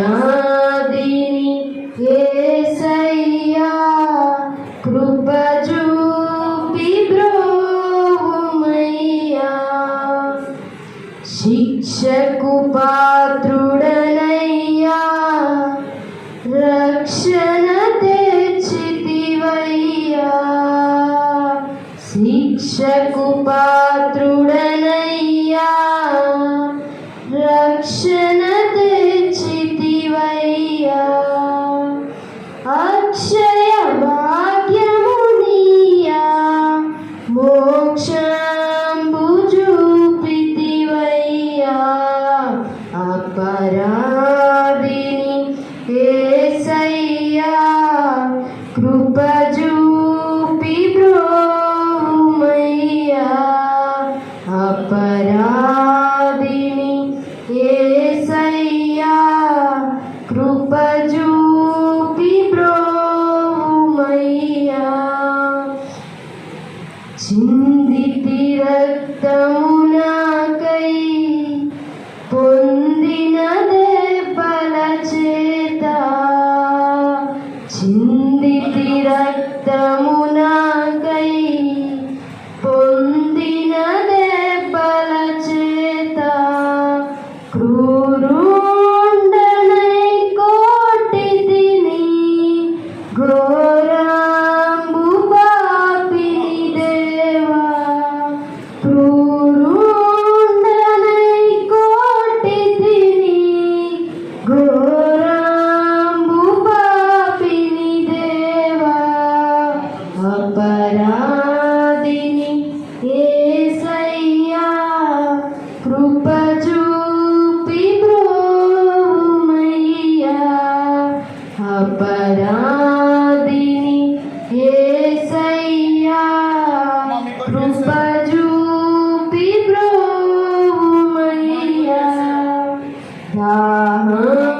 అపరాధిని ఏసయ్యా కృప చూపి బ్రోమయ్యా శిక్షకు పాత్రుడనయ్యా రక్షణ తెచ్చితివయ్యా. శిక్షకు పా उपजू అపరాధిని ఏసయ్యా కృపజూపి బ్రోమయ్యా దాహం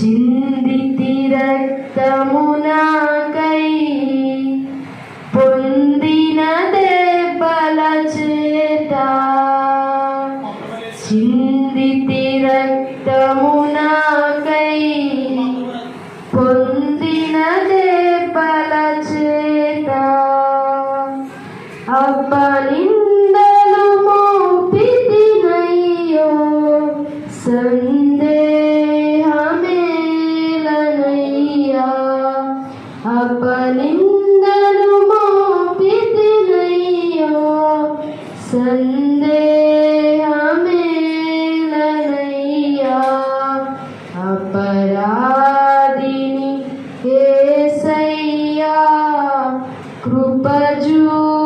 చిందితి రక్తమునాకై పొందిన దేవల చేత చిందితి రక్తమునాకై పొందిన దేవల చేత అబ్బా Baju